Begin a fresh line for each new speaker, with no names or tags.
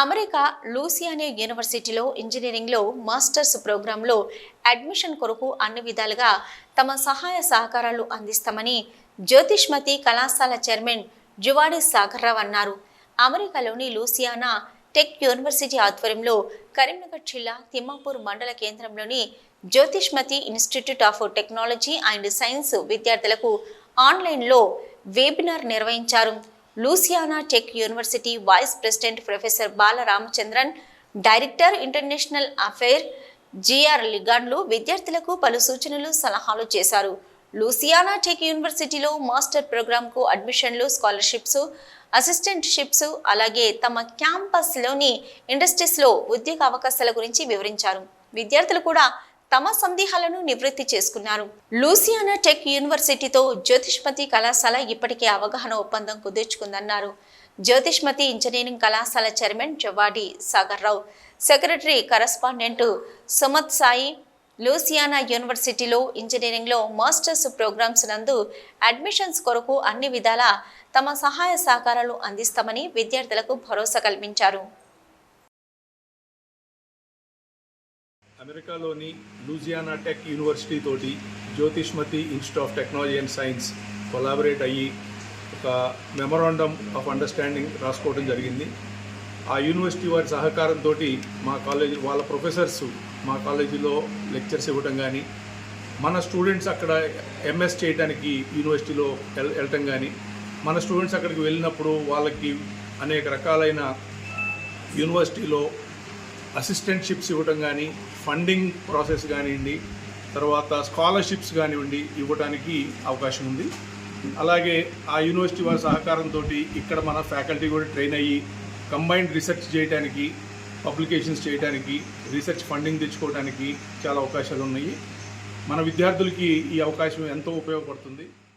America లూసియానే యూనివర్సిటీలో ఇంజనీరింగ్లో masters ప్రోగ్రాంలో అడ్మిషన్ కొరకు అన్ని విధాలుగా తమ సహాయ సహకారాలు అందిస్తామని జ్యోతిష్మతి కళాశాల చైర్మన్ జువాడి సాగర్రావు అన్నారు. అమెరికాలోని లూసియానా టెక్ యూనివర్సిటీ ఆధ్వర్యంలో కరీంనగర్ జిల్లా తిమ్మాపూర్ మండల కేంద్రంలోని Jyothishmathi institute of technology and science విద్యార్థులకు ఆన్లైన్లో వెబినార్ నిర్వహించారు. Louisiana tech university vice president professor Balaramachandran director international affair GR లిగాన్లు విద్యార్థులకు పలు సూచనలు సలహాలు చేశారు. లూసియానా టెక్ యూనివర్సిటీలో మాస్టర్ ప్రోగ్రాంకు అడ్మిషన్లు స్కాలర్షిప్స్ అసిస్టెంట్షిప్స్ అలాగే తమ క్యాంపస్లోని ఇండస్ట్రీస్లో ఉద్యోగ అవకాశాల గురించి వివరించారు. విద్యార్థులు కూడా తమ సందేహాలను నివృత్తి చేసుకున్నారు. లూసియానా టెక్ యూనివర్సిటీతో జ్యోతిష్మతి కళాశాల ఇప్పటికే అవగాహన ఒప్పందం కుదుర్చుకుందన్నారు. జ్యోతిష్మతి ఇంజనీరింగ్ కళాశాల chairman Jawadi Sagar Rao secretary correspondent Sumith Sai Louisiana యూనివర్సిటీలో ఇంజనీరింగ్లో మాస్టర్స్ ప్రోగ్రామ్స్ నందు అడ్మిషన్స్ కొరకు అన్ని విధాల తమ సహాయ సహకారాలు అందిస్తామని విద్యార్థులకు భరోసా కల్పించారు.
అమెరికాలోని లూజియానా టెక్ యూనివర్సిటీ తోటి Jyothishmathi institute of technology and science collaborate అయ్యి ఒక మెమరాండమ్ ఆఫ్ అండర్స్టాండింగ్ రాసుకోవడం జరిగింది. ఆ యూనివర్సిటీ వారి సహకారంతో మా కాలేజీ వాళ్ళ ప్రొఫెసర్స్ మా కాలేజీలో లెక్చర్స్ ఇవ్వటం కానీ మన స్టూడెంట్స్ అక్కడ ఎంఎస్ చేయడానికి యూనివర్సిటీలో వెళ్ళటం కానీ మన స్టూడెంట్స్ అక్కడికి వెళ్ళినప్పుడు వాళ్ళకి అనేక రకాలైన యూనివర్సిటీలో అసిస్టెంట్షిప్స్ ఇవ్వటం కానీ ఫండింగ్ ప్రాసెస్ కానివ్వండి తర్వాత స్కాలర్షిప్స్ కానివ్వండి ఇవ్వడానికి అవకాశం ఉంది. అలాగే ఆ యూనివర్సిటీ వారి సహకారంతో ఇక్కడ మన ఫ్యాకల్టీ కూడా ట్రైన్ అయ్యి కంబైన్డ్ రీసెర్చ్ చేయడానికి పబ్లికేషన్స్ చేయడానికి రీసెర్చ్ ఫండింగ్ తెచ్చుకోవడానికి చాలా అవకాశాలు ఉన్నాయి మన విద్యార్థులకి ఈ అవకాశం ఎంతో ఉపయోగపడుతుంది.